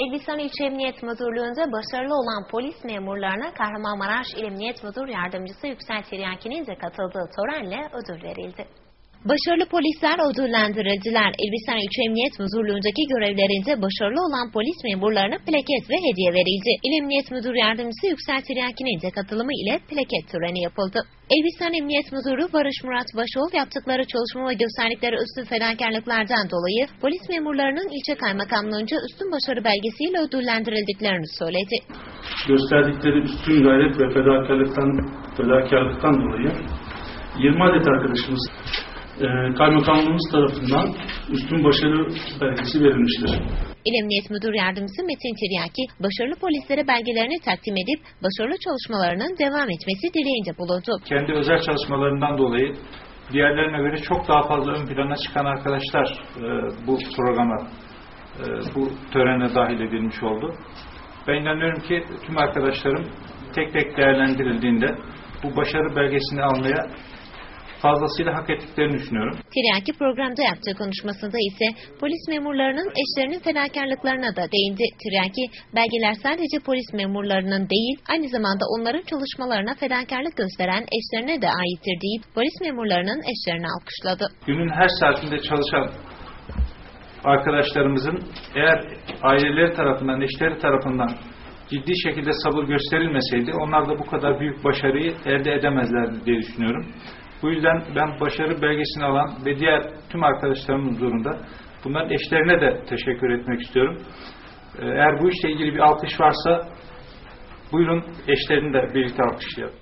Elbistan İlçe Emniyet Müdürlüğü'nde başarılı olan polis memurlarına Kahramanmaraş İl Emniyet Müdür Yardımcısı Yüksel Tiryaki'nin de katıldığı törenle ödül verildi. Başarılı polisler ödüllendirildiler. Elbistan İlçe Emniyet Müdürlüğü'ndeki görevlerinde başarılı olan polis memurlarına plaket ve hediye verildi. İl Emniyet Müdür Yardımcısı Yüksel Tiryaki'nin de katılımı ile plaket töreni yapıldı. Elbistan Emniyet Müdürü Barış Murat Başoğ yaptıkları çalışma ve gösterdikleri üstün fedakarlıklardan dolayı polis memurlarının ilçe kaymakamlığınca üstün başarı belgesiyle ödüllendirildiklerini söyledi. gösterdikleri üstün gayret ve fedakarlıktan, fedakarlıktan dolayı 20 adet arkadaşımız e, kaymakamlığımız tarafından üstün başarı belgesi verilmiştir. İl Emniyet Müdür Yardımcısı Metin Tiryaki, başarılı polislere belgelerini takdim edip başarılı çalışmalarının devam etmesi dileğinde bulundu. kendi özel çalışmalarından dolayı diğerlerine göre çok daha fazla ön plana çıkan arkadaşlar e, bu programa, e, bu törene dahil edilmiş oldu. Ben inanıyorum ki tüm arkadaşlarım tek tek değerlendirildiğinde bu başarı belgesini almaya fazlasıyla hak ettiklerini düşünüyorum. Tiryaki programda yaptığı konuşmasında ise polis memurlarının eşlerinin fedakarlıklarına da değindi. Tiryaki, belgeler sadece polis memurlarının değil, aynı zamanda onların çalışmalarına fedakarlık gösteren eşlerine de aittir deyip polis memurlarının eşlerini alkışladı. Günün her saatinde çalışan arkadaşlarımızın eğer aileleri tarafından, eşleri tarafından ciddi şekilde sabır gösterilmeseydi onlar da bu kadar büyük başarıyı elde edemezlerdi diye düşünüyorum. Bu yüzden ben başarı belgesini alan ve diğer tüm arkadaşlarımın huzurunda bunların eşlerine de teşekkür etmek istiyorum. Ee, Eğer bu işle ilgili bir alkış varsa buyurun eşlerini de birlikte alkışlayalım.